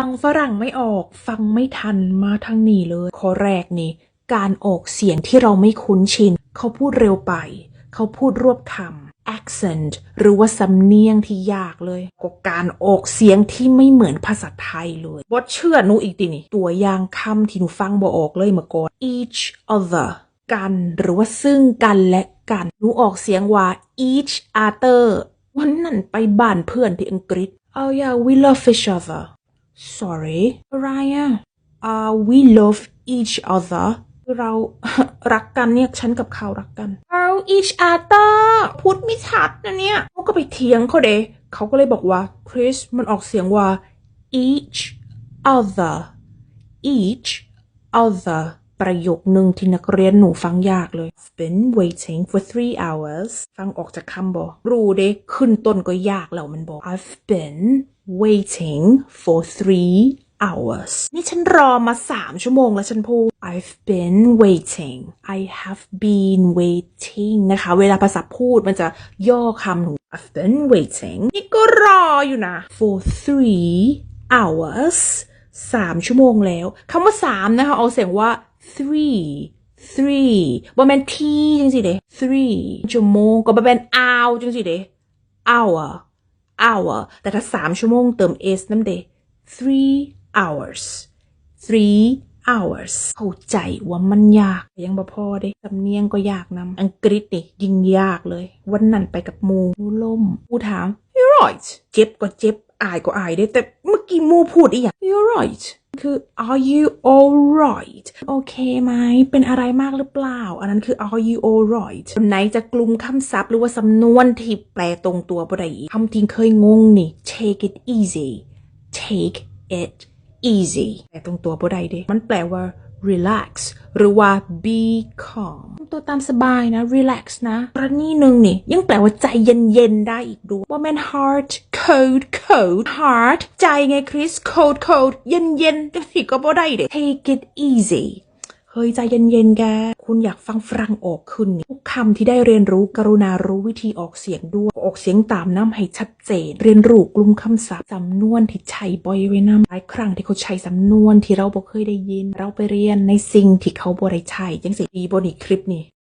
ฟังฝรั่งไม่ออก ฟังไม่ทันมาทางนี้เลยข้อแรกนี่ การออกเสียงที่เราไม่คุ้นชิน เขาพูดเร็วไป เขาพูดรวบคำ accent หรือว่าสำเนียงที่ยากเลยก็การออกเสียงที่ไม่เหมือนภาษาไทยเลยบดเชื่อหนูอีกดินี่ ตัวอย่างคำที่หนูฟังบ่ออกเลยเมื่อก่อน each other กันหรือว่าซึ่งกันและกันหนูออกเสียงว่า each other วันนั้นไปบ้านเพื่อนที่อังกฤษ oh yeah we love each other sorry อะไรอะ uh we love each other เรารักกันเนี่ยฉันกับเขารักกัน oh each other พูดไม่ชัดนะเนี่ยเขาก็ไปเถียงเขาเดเขาก็เลยบอกว่าคริสมันออกเสียงว่า each other each other ประโยคหนึ่งที่นักเรียนหนูฟังยากเลย been waiting for three hours ฟังออกจากคำบอกรู้เด้ขึ้นต้นก็ยากแล้วมันบอก I've been waiting for three hours นี่ฉันรอมาสามชั่วโมงแล้วฉันพูด I've been waiting I have been waiting นะคะ เวลาภาษาพูดมันจะย่อคำหนู I've been waiting นี่ก็รออยู่นะ for three hours สามชั่วโมงแล้วคำว่าสามนะคะ เอาเสียงว่า three three บ่แม่น t จังสิเด้ three ชั่วโมงก็บ่แม่น hour จังสิเด้ hour hour แต่ถ้าสามชั่วโมงเติม s น้ำเด้ three hours three hours เข้าใจว่ามันยากยังบ่พอเด้สำเนียงก็ยากนำอังกฤษนี่ยิ่งยากเลย วันนั้นไปกับมูหมูล่มหมูถาม you right เจ็บก็เจ็บ อายก็อายได้แต่เมื่อกี้มูพูดอีกอย่าง you're right คือ are you alright โอเคไหม เป็นอะไรมากหรือเปล่า อันนั้นคือ are you alright ไหนจะกลุ่มคำศัพท์หรือว่าสำนวนที่แปลตรงตัวบ่ได้คำที่เคยงงนี่ take it easy take it easy แปลตรงตัวบ่ได้เด้มันแปลว่า relax หรือว่า be calm ตัวตามสบายนะ relax นะกรณีหนึ่งนี่ ยังแปลว่าใจเย็นๆ ได้อีกด้วยว่าแม่น heart cold cold heart ใจไงคริส cold cold เย็นๆจังสิก็บ่ได้เด้ take it easy เฮ้ยใจเย็นๆแก คุณอยากฟังฝรั่งออกขึ้นทุกคำที่ได้เรียนรู้กรุณารู้วิธีออกเสียงด้วย ออกเสียงตามน้ำให้ชัดเจน เรียนรู้กลุ่มคำศัพท์สำนวนที่ใช้บ่อยไว้น้ำหลายครั้งที่เขาใช้สำนวนที่เราบ่เคยได้ยิน เราไปเรียนในสิ่งที่เขาบ่ได้ใช้ยังสิดีบ่นี่คลิปนี่